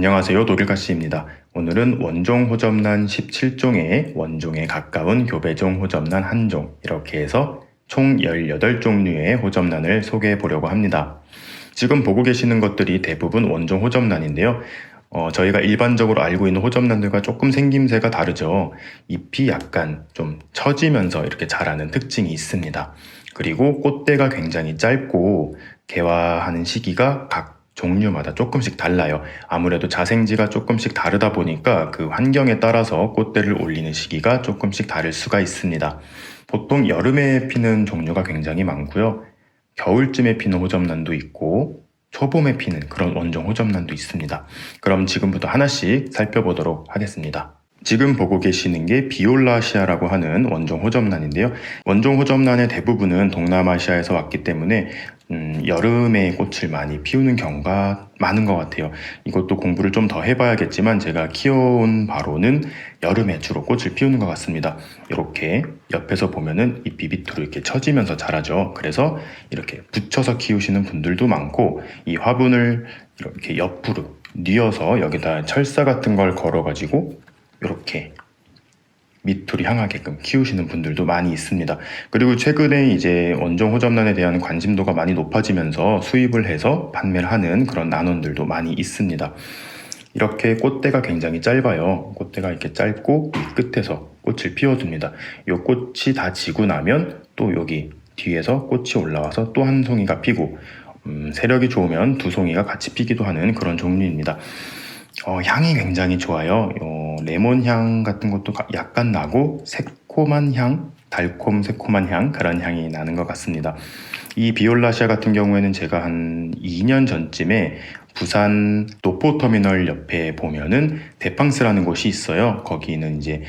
안녕하세요. 독일가씨입니다. 오늘은 원종 호접란 17종에 원종에 가까운 교배종 호접란 한 종, 이렇게 해서 총 18종류의 호접란을 소개해 보려고 합니다. 지금 보고 계시는 것들이 대부분 원종 호접란인데요. 어, 저희가 일반적으로 알고 있는 호접란들과 조금 생김새가 다르죠. 잎이 약간 좀 처지면서 이렇게 자라는 특징이 있습니다. 그리고 꽃대가 굉장히 짧고 개화하는 시기가 각 종류마다 조금씩 달라요. 아무래도 자생지가 조금씩 다르다 보니까 그 환경에 따라서 꽃대를 올리는 시기가 조금씩 다를 수가 있습니다. 보통 여름에 피는 종류가 굉장히 많고요. 겨울쯤에 피는 호접란도 있고 초봄에 피는 그런 원종 호접란도 있습니다. 그럼 지금부터 하나씩 살펴보도록 하겠습니다. 지금 보고 계시는 게 비올라시아라고 하는 원종 호접란인데요. 원종 호접란의 대부분은 동남아시아에서 왔기 때문에 음, 여름에 꽃을 많이 피우는 경우가 많은 것 같아요. 이것도 공부를 좀 더 해봐야겠지만 제가 키워온 바로는 여름에 주로 꽃을 피우는 것 같습니다. 이렇게 옆에서 보면은 잎이 밑으로 이렇게 처지면서 자라죠. 그래서 이렇게 붙여서 키우시는 분들도 많고 이 화분을 이렇게 옆으로 뉘어서 여기다 철사 같은 걸 걸어가지고 이렇게 밑으로 향하게끔 키우시는 분들도 많이 있습니다. 그리고 최근에 이제 원종 호접란에 대한 관심도가 많이 높아지면서 수입을 해서 판매를 하는 그런 난원들도 많이 있습니다. 이렇게 꽃대가 굉장히 짧아요. 꽃대가 이렇게 짧고 이 끝에서 꽃을 피워줍니다. 이 꽃이 다 지고 나면 또 여기 뒤에서 꽃이 올라와서 또 한 송이가 피고 음, 세력이 좋으면 두 송이가 같이 피기도 하는 그런 종류입니다. 어, 향이 굉장히 좋아요. 어, 레몬 향 같은 것도 가- 약간 나고 새콤한 향, 달콤 새콤한 향 그런 향이 나는 것 같습니다. 이 비올라시아 같은 경우에는 제가 한 2년 전쯤에 부산 노포터미널 옆에 보면은 데팡스라는 곳이 있어요. 거기는 이제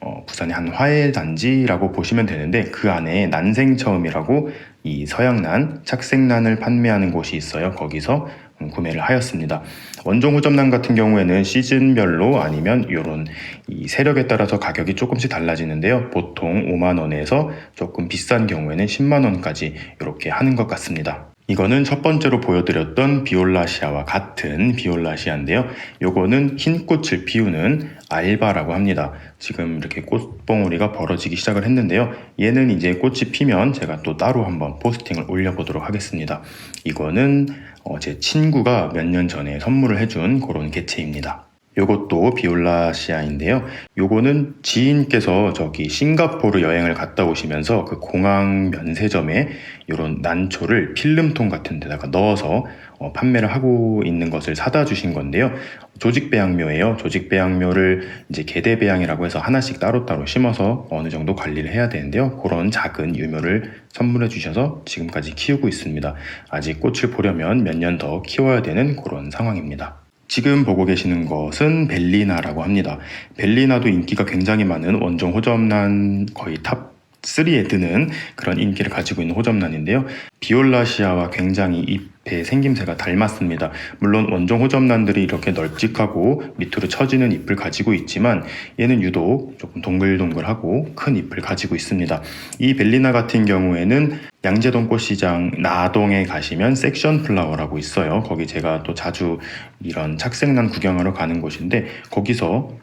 어, 부산의 한 화훼 단지라고 보시면 되는데 그 안에 난생처음이라고 이 서양난, 착색난을 판매하는 곳이 있어요. 거기서 음, 구매를 하였습니다. 원종 호접란 같은 경우에는 시즌별로 아니면 이런 이 세력에 따라서 가격이 조금씩 달라지는데요. 보통 5만 원에서 조금 비싼 경우에는 10만 원까지 이렇게 하는 것 같습니다. 이거는 첫 번째로 보여드렸던 비올라시아와 같은 비올라시아인데요. 요거는 흰 꽃을 피우는 알바라고 합니다. 지금 이렇게 꽃봉오리가 벌어지기 시작을 했는데요. 얘는 이제 꽃이 피면 제가 또 따로 한번 포스팅을 올려보도록 하겠습니다. 이거는 어, 제 친구가 몇 년 전에 선물을 해준 그런 개체입니다. 요것도 비올라시아인데요. 요거는 지인께서 저기 싱가포르 여행을 갔다 오시면서 그 공항 면세점에 이런 난초를 필름통 같은 데다가 넣어서 어, 판매를 하고 있는 것을 사다 주신 건데요. 조직 배양묘예요. 조직 배양묘를 이제 개대 배양이라고 해서 하나씩 따로따로 심어서 어느 정도 관리를 해야 되는데요. 그런 작은 유묘를 선물해 주셔서 지금까지 키우고 있습니다. 아직 꽃을 보려면 몇 년 더 키워야 되는 그런 상황입니다. 지금 보고 계시는 것은 벨리나라고 합니다. 벨리나도 인기가 굉장히 많은 원종 호접란 거의 탑 3에 드는 그런 인기를 가지고 있는 호접란인데요. 비올라시아와 굉장히 잎의 생김새가 닮았습니다. 물론 원종 호접란들이 이렇게 널찍하고 밑으로 처지는 잎을 가지고 있지만 얘는 유독 조금 동글동글하고 큰 잎을 가지고 있습니다. 이 벨리나 같은 경우에는 양재동 꽃시장 나동에 가시면 섹션 플라워라고 있어요. 거기 제가 또 자주 이런 착색난 구경하러 가는 곳인데 거기서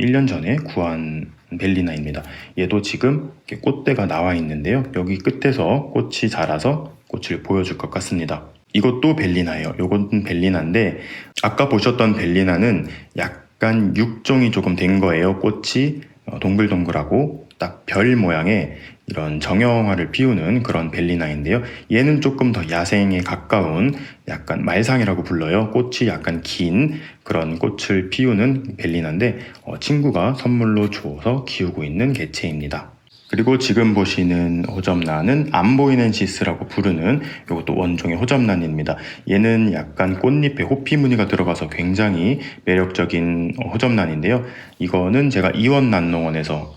1년 전에 구한 벨리나입니다. 얘도 지금 꽃대가 나와 있는데요. 여기 끝에서 꽃이 자라서 꽃을 보여줄 것 같습니다. 이것도 벨리나예요. 이건 벨리나인데 아까 보셨던 벨리나는 약간 육종이 조금 된 거예요. 꽃이 어, 동글동글하고 딱 별 모양의 이런 정형화를 피우는 그런 벨리나인데요. 얘는 조금 더 야생에 가까운 약간 말상이라고 불러요. 꽃이 약간 긴 그런 꽃을 피우는 벨리나인데 어, 친구가 선물로 주어서 키우고 있는 개체입니다. 그리고 지금 보시는 호접란은 안 보이는 시스라고 부르는 이것도 원종의 호접란입니다. 얘는 약간 꽃잎에 호피 무늬가 들어가서 굉장히 매력적인 호접란인데요. 이거는 제가 이원난농원에서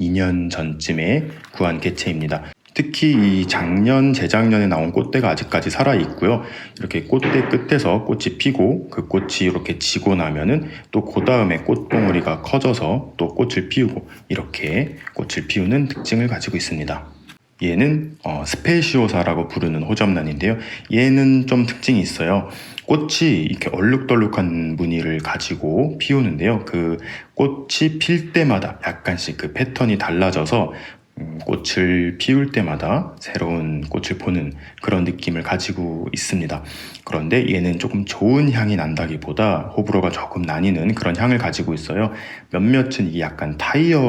2년 전쯤에 구한 개체입니다. 특히 이 작년, 재작년에 나온 꽃대가 아직까지 살아 있고요. 이렇게 꽃대 끝에서 꽃이 피고 그 꽃이 이렇게 지고 나면은 또 그 다음에 꽃봉오리가 커져서 또 꽃을 피우고 이렇게 꽃을 피우는 특징을 가지고 있습니다. 얘는 어, 스페시오사라고 부르는 호접란인데요. 얘는 좀 특징이 있어요. 꽃이 이렇게 얼룩덜룩한 무늬를 가지고 피우는데요. 그 꽃이 필 때마다 약간씩 그 패턴이 달라져서 음, 꽃을 피울 때마다 새로운 꽃을 보는 그런 느낌을 가지고 있습니다. 그런데 얘는 조금 좋은 향이 난다기보다 호불호가 조금 나뉘는 그런 향을 가지고 있어요. 몇몇은 이게 약간 타이어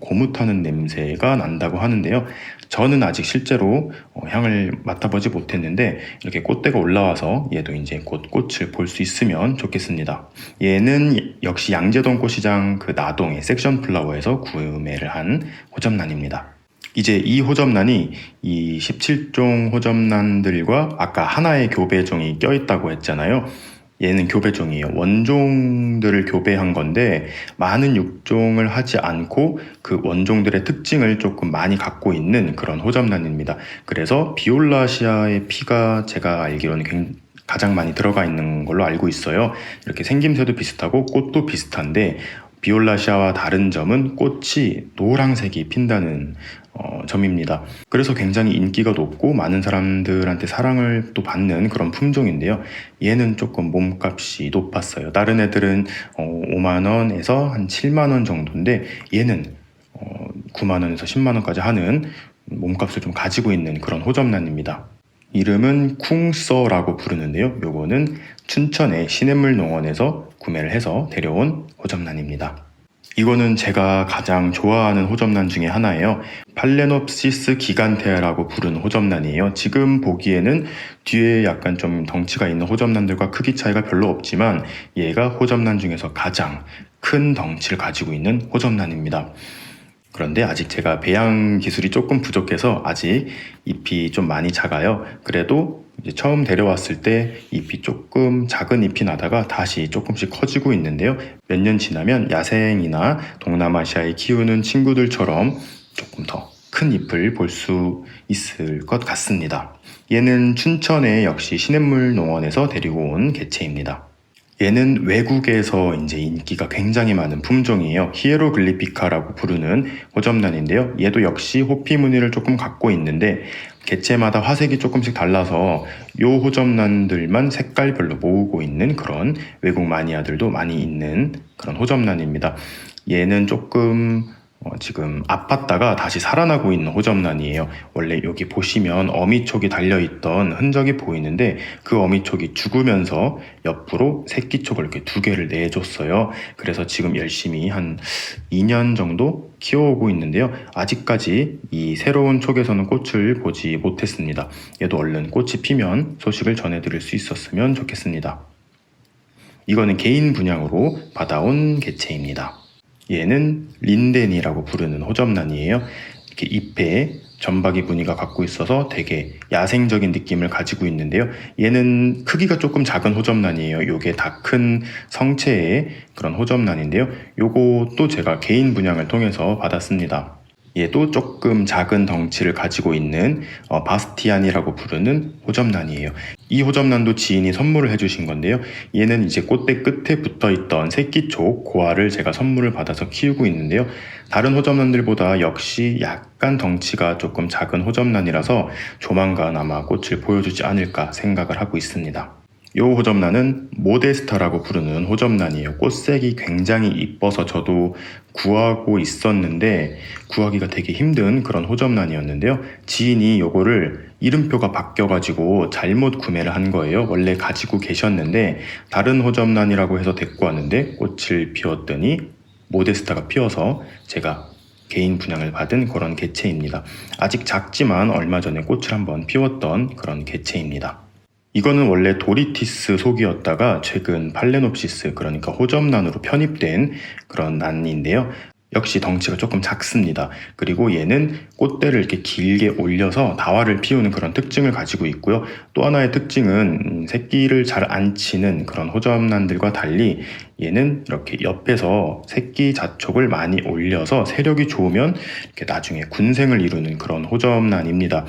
고무 타는 냄새가 난다고 하는데요. 저는 아직 실제로 어, 향을 맡아보지 못했는데 이렇게 꽃대가 올라와서 얘도 이제 곧 꽃을 볼 수 있으면 좋겠습니다. 얘는 역시 양재동 꽃시장 그 나동의 섹션 플라워에서 구매를 한 호접란입니다. 이제 이 호접란이 이 17종 호접란들과 아까 하나의 교배종이 껴있다고 했잖아요. 얘는 교배종이에요. 원종들을 교배한 건데 많은 육종을 하지 않고 그 원종들의 특징을 조금 많이 갖고 있는 그런 호접란입니다. 그래서 비올라시아의 피가 제가 알기로는 굉- 가장 많이 들어가 있는 걸로 알고 있어요. 이렇게 생김새도 비슷하고 꽃도 비슷한데 비올라시아와 다른 점은 꽃이 노란색이 핀다는 어, 점입니다. 그래서 굉장히 인기가 높고 많은 사람들한테 사랑을 또 받는 그런 품종인데요. 얘는 조금 몸값이 높았어요. 다른 애들은 어, 5만 원에서 한 7만 원 정도인데 얘는 어, 9만 원에서 10만 원까지 하는 몸값을 좀 가지고 있는 그런 호접란입니다. 이름은 쿵서라고 부르는데요. 요거는 춘천의 시냇물 농원에서 구매를 해서 데려온 호접란입니다. 이거는 제가 가장 좋아하는 호접란 중에 하나예요. 팔레노프시스 기간테아라고 부르는 호접란이에요. 지금 보기에는 뒤에 약간 좀 덩치가 있는 호접란들과 크기 차이가 별로 없지만 얘가 호접란 중에서 가장 큰 덩치를 가지고 있는 호접란입니다. 그런데 아직 제가 배양 기술이 조금 부족해서 아직 잎이 좀 많이 작아요. 그래도 처음 데려왔을 때 잎이 조금 작은 잎이 나다가 다시 조금씩 커지고 있는데요. 몇 년 지나면 야생이나 동남아시아에 키우는 친구들처럼 조금 더 큰 잎을 볼 수 있을 것 같습니다. 얘는 춘천의 역시 시냇물 농원에서 데리고 온 개체입니다. 얘는 외국에서 이제 인기가 굉장히 많은 품종이에요. 히에로글리피카라고 부르는 호접란인데요. 얘도 역시 호피 무늬를 조금 갖고 있는데 개체마다 화색이 조금씩 달라서 요 호접란들만 색깔별로 모으고 있는 그런 외국 마니아들도 많이 있는 그런 호접란입니다. 얘는 조금 어, 지금 아팠다가 다시 살아나고 있는 호접란이에요. 원래 여기 보시면 어미촉이 달려있던 흔적이 보이는데 그 어미촉이 죽으면서 옆으로 새끼촉을 이렇게 두 개를 내줬어요. 그래서 지금 열심히 한 2년 정도 키워오고 있는데요. 아직까지 이 새로운 촉에서는 꽃을 보지 못했습니다. 얘도 얼른 꽃이 피면 소식을 전해드릴 수 있었으면 좋겠습니다. 이거는 개인 분양으로 받아온 개체입니다. 얘는 린덴이라고 부르는 호접란이에요. 이렇게 잎에 점박이 무늬가 갖고 있어서 되게 야생적인 느낌을 가지고 있는데요. 얘는 크기가 조금 작은 호접란이에요. 요게 다 큰 성체의 그런 호접란인데요. 요것도 제가 개인 분양을 통해서 받았습니다. 얘도 조금 작은 덩치를 가지고 있는 어, 바스티안이라고 부르는 호접란이에요. 이 호접란도 지인이 선물을 해주신 건데요. 얘는 이제 꽃대 끝에 붙어 있던 새끼촉 고아를 제가 선물을 받아서 키우고 있는데요. 다른 호접란들보다 역시 약간 덩치가 조금 작은 호접란이라서 조만간 아마 꽃을 보여주지 않을까 생각을 하고 있습니다. 이 호접란은 모데스타라고 부르는 호접란이에요. 꽃색이 굉장히 이뻐서 저도 구하고 있었는데 구하기가 되게 힘든 그런 호접란이었는데요. 지인이 요거를 이름표가 바뀌어가지고 잘못 구매를 한 거예요. 원래 가지고 계셨는데 다른 호접란이라고 해서 데리고 왔는데 꽃을 피웠더니 모데스타가 피어서 제가 개인 분양을 받은 그런 개체입니다. 아직 작지만 얼마 전에 꽃을 한번 피웠던 그런 개체입니다. 이거는 원래 도리티스 속이었다가 최근 팔레노프시스 그러니까 호접란으로 편입된 그런 난인데요. 역시 덩치가 조금 작습니다. 그리고 얘는 꽃대를 이렇게 길게 올려서 다화를 피우는 그런 특징을 가지고 있고요. 또 하나의 특징은 음, 새끼를 잘 안 치는 그런 호접란들과 달리 얘는 이렇게 옆에서 새끼 자촉을 많이 올려서 세력이 좋으면 이렇게 나중에 군생을 이루는 그런 호접란입니다.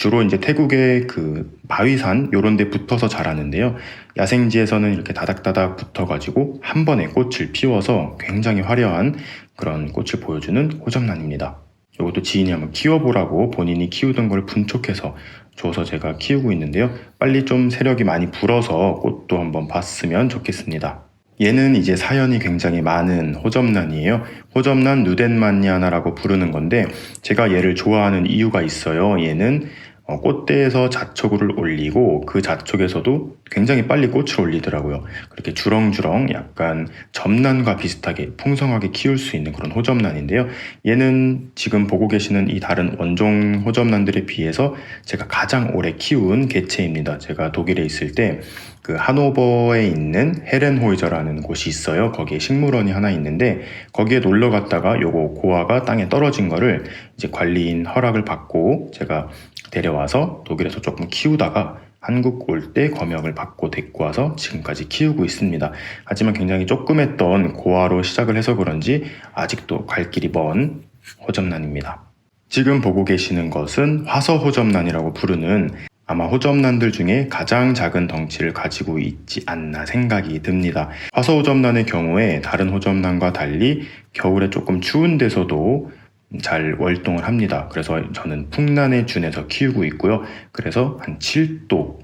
주로 이제 태국의 그 바위산 요런 데 붙어서 자라는데요. 야생지에서는 이렇게 다닥다닥 붙어가지고 한 번에 꽃을 피워서 굉장히 화려한 그런 꽃을 보여주는 호접란입니다. 이것도 지인이 한번 키워보라고 본인이 키우던 걸 분촉해서 줘서 제가 키우고 있는데요. 빨리 좀 세력이 많이 불어서 꽃도 한번 봤으면 좋겠습니다. 얘는 이제 사연이 굉장히 많은 호접란이에요. 호접란 누덴만니아나라고 부르는 건데 제가 얘를 좋아하는 이유가 있어요. 얘는 어, 꽃대에서 자초구를 올리고 그 자촉에서도 굉장히 빨리 꽃을 올리더라고요. 그렇게 주렁주렁 약간 점란과 비슷하게 풍성하게 키울 수 있는 그런 호접란인데요. 얘는 지금 보고 계시는 이 다른 원종 호접란들에 비해서 제가 가장 오래 키운 개체입니다. 제가 독일에 있을 때그 하노버에 있는 헤렌호이저라는 곳이 있어요. 거기에 식물원이 하나 있는데 거기에 놀러 갔다가 요거 고아가 땅에 떨어진 거를 이제 관리인 허락을 받고 제가 데려와서 독일에서 조금 키우다가 한국 올 때 검역을 받고 데리고 와서 지금까지 키우고 있습니다. 하지만 굉장히 조그맸던 고아로 시작을 해서 그런지 아직도 갈 길이 먼 호접란입니다. 지금 보고 계시는 것은 화서 호접란이라고 부르는 아마 호접란들 중에 가장 작은 덩치를 가지고 있지 않나 생각이 듭니다. 화서 호접란의 경우에 다른 호접란과 달리 겨울에 조금 추운 데서도 잘 월동을 합니다. 그래서 저는 풍란에 준해서 키우고 있고요. 그래서 한 7도,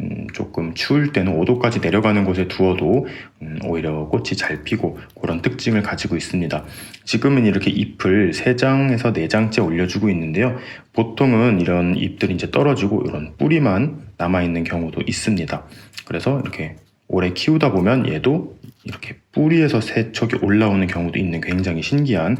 음, 조금 추울 때는 5도까지 내려가는 곳에 두어도 음, 오히려 꽃이 잘 피고 그런 특징을 가지고 있습니다. 지금은 이렇게 잎을 3장에서 4장째 올려주고 있는데요. 보통은 이런 잎들이 이제 떨어지고 이런 뿌리만 남아있는 경우도 있습니다. 그래서 이렇게 오래 키우다 보면 얘도 이렇게 뿌리에서 세척이 올라오는 경우도 있는 굉장히 신기한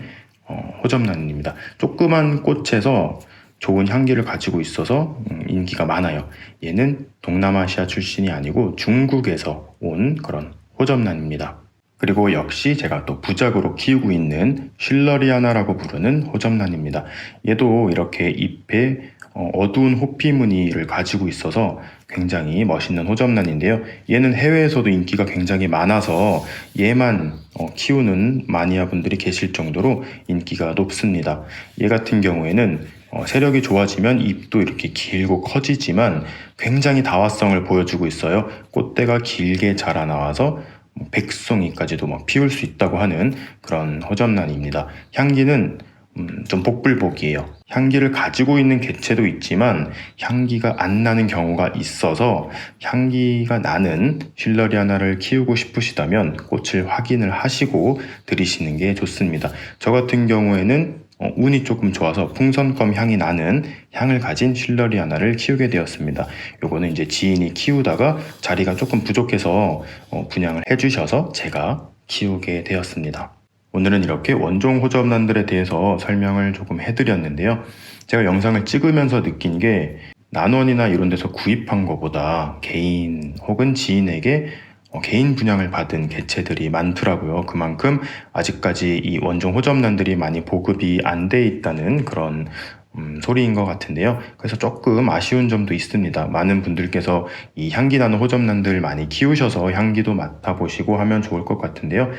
어, 호접란입니다. 조그만 꽃에서 좋은 향기를 가지고 있어서 음, 인기가 많아요. 얘는 동남아시아 출신이 아니고 중국에서 온 그런 호접란입니다. 그리고 역시 제가 또 부작으로 키우고 있는 쉴러리아나라고 부르는 호접란입니다. 얘도 이렇게 잎에 어, 어두운 호피 무늬를 가지고 있어서 굉장히 멋있는 호접란인데요. 얘는 해외에서도 인기가 굉장히 많아서 얘만 어, 키우는 마니아 분들이 계실 정도로 인기가 높습니다. 얘 같은 경우에는 어, 세력이 좋아지면 잎도 이렇게 길고 커지지만 굉장히 다화성을 보여주고 있어요. 꽃대가 길게 자라 나와서 뭐 백송이까지도 막 피울 수 있다고 하는 그런 호접란입니다. 향기는 음, 좀 복불복이에요. 향기를 가지고 있는 개체도 있지만 향기가 안 나는 경우가 있어서 향기가 나는 힐러리아나를 키우고 싶으시다면 꽃을 확인을 하시고 들이시는 게 좋습니다. 저 같은 경우에는 어, 운이 조금 좋아서 풍선껌 향이 나는 향을 가진 힐러리아나를 키우게 되었습니다. 요거는 이제 지인이 키우다가 자리가 조금 부족해서 어, 분양을 해주셔서 제가 키우게 되었습니다. 오늘은 이렇게 원종 호접란들에 대해서 설명을 조금 해드렸는데요. 제가 영상을 찍으면서 느낀 게 난원이나 이런 데서 구입한 것보다 개인 혹은 지인에게 어, 개인 분양을 받은 개체들이 많더라고요. 그만큼 아직까지 이 원종 호접란들이 많이 보급이 안 돼 있다는 그런 음, 소리인 것 같은데요. 그래서 조금 아쉬운 점도 있습니다. 많은 분들께서 이 향기 나는 호접란들 많이 키우셔서 향기도 맡아보시고 하면 좋을 것 같은데요.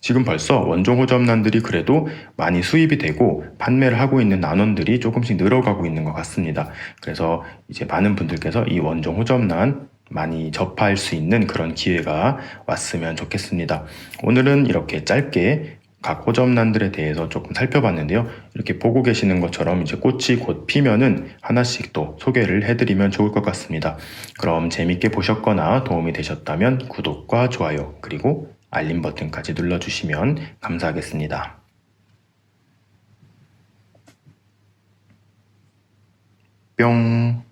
지금 벌써 원종 호접란들이 그래도 많이 수입이 되고 판매를 하고 있는 난원들이 조금씩 늘어가고 있는 것 같습니다. 그래서 이제 많은 분들께서 이 원종 호접란 많이 접할 수 있는 그런 기회가 왔으면 좋겠습니다. 오늘은 이렇게 짧게 각 호접란들에 대해서 조금 살펴봤는데요. 이렇게 보고 계시는 것처럼 이제 꽃이 곧 피면은 하나씩 또 소개를 해드리면 좋을 것 같습니다. 그럼 재밌게 보셨거나 도움이 되셨다면 구독과 좋아요 그리고 알림 버튼까지 눌러주시면 감사하겠습니다. 뿅.